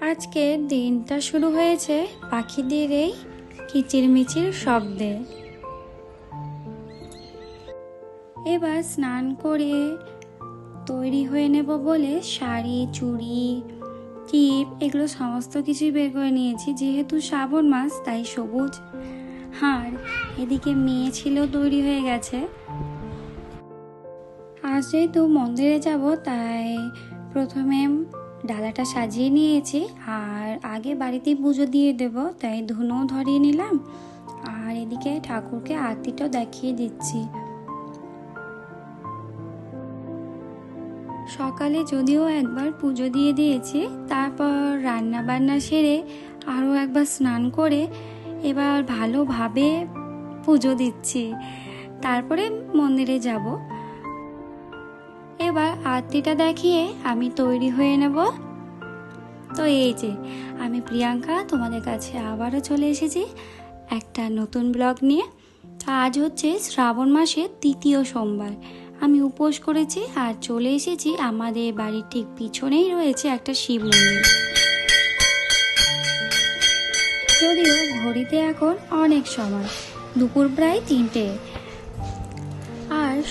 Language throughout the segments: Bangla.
আজকে দিনটা শুরু হয়েছে পাখিদের এই কিচিরমিচির শব্দে। এবার স্নান করে তৈরি হয়ে নেব বলে শাড়ি, চুড়ি, টিপ, এগুলো সমস্ত কিছুই বের করে নিয়েছি। যেহেতু শ্রাবণ মাস, তাই সবুজ হার এদিকে মেয়ে ছিল তৈরি হয়ে গেছে। আজ যেহেতু মন্দিরে যাব, তাই প্রথমে ডালাটা সাজিয়ে নিয়েছি আর আগে বাড়িতেই পুজো দিয়ে দেব, তাই ধুনো ধরিয়ে নিলাম। আর এদিকে ঠাকুরকে আরতিটাও দেখিয়ে দিচ্ছি। সকালে যদিও একবার পুজো দিয়ে দিয়েছি, তারপর রান্না বান্না সেরে আরও একবার স্নান করে এবার ভালোভাবে পুজো দিচ্ছি। তারপরে মন্দিরে যাব। এবার আরতিটা দেখিয়ে আমি তৈরি হয়ে নেব। তো এই যে, আমি প্রিয়াঙ্কা তোমাদের কাছে আবারও চলে এসেছি একটা নতুন ব্লগ নিয়ে। আজ হচ্ছে শ্রাবণ মাসের তৃতীয় সোমবার। আমি উপোস করেছি আর চলে এসেছি আমাদের বাড়ির ঠিক পিছনেই রয়েছে একটা শিব মন্দির। যদিও ঘড়িতে এখন অনেক সময়, দুপুর প্রায় তিনটে।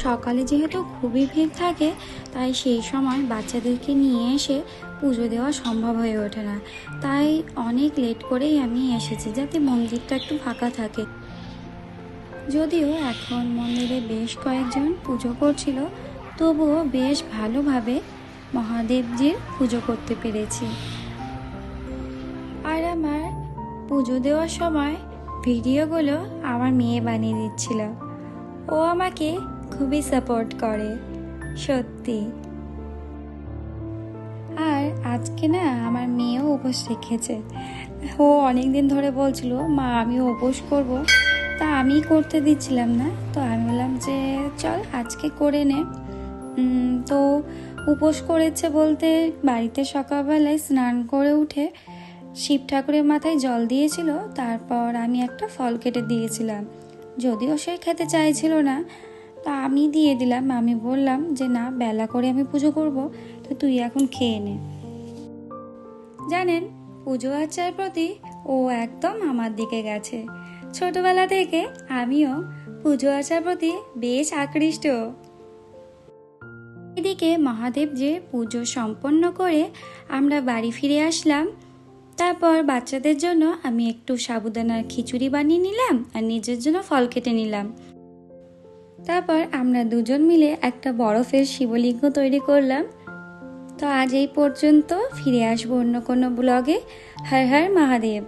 সকালে যেহেতু খুবই ভিড় থাকে, তাই সেই সময় বাচ্চাদেরকে নিয়ে এসে পুজো দেওয়া সম্ভব হয়ে ওঠে না। তাই অনেক লেট করেই আমি এসেছি যাতে মন্দিরটা একটু ফাঁকা থাকে। যদিও এখন মন্দিরে বেশ কয়েকজন পুজো করছিল, তবুও বেশ ভালোভাবে মহাদেবজির পুজো করতে পেরেছি। আর আমার পুজো দেওয়ার সময় ভিডিওগুলো আমার মেয়ে বানিয়ে দিচ্ছিল। ও আমাকে খুবই সাপোর্ট করে, সত্যি। আর আজকে না আমার মেয়েও উপোস রেখেছে। ও অনেক দিন ধরে বলছিল, মা আমিও উপোস করব। তা আমি করতে দিচ্ছিলাম না। তো আমি বললাম যে, চল আজকে করে নে। তো উপোস করেছে বলতে বাড়িতে সকালবেলায় স্নান করে উঠে শিব ঠাকুরের মাথায় জল দিয়েছিল। তারপর আমি একটা ফল কেটে দিয়েছিলাম। যদিও সে খেতে চাইছিল না তা আমি দিয়ে দিলাম। আমি বললাম যে, না, বেলা করে আমি পুজো করব, তো তুই এখন খেয়ে নে। জানেন, পুজো আর্চার প্রতি ও একদম আমার দিকে গেছে। ছোটবেলা থেকে আমিও পুজো আর্চার প্রতি বেশ আকৃষ্ট। এদিকে মহাদেব যে পুজো সম্পন্ন করে আমরা বাড়ি ফিরে আসলাম, তারপর বাচ্চাদের জন্য আমি একটু সাবুদানার খিচুড়ি বানিয়ে নিলাম আর নিজের জন্য ফল কেটে নিলাম। তারপর আমরা দুজন মিলে একটা বরফের শিবলিঙ্গ তৈরি করলাম। তো আজ এই পর্যন্ত ফিরে আসব অন্য কোনো ব্লগে। হর হর মহাদেব।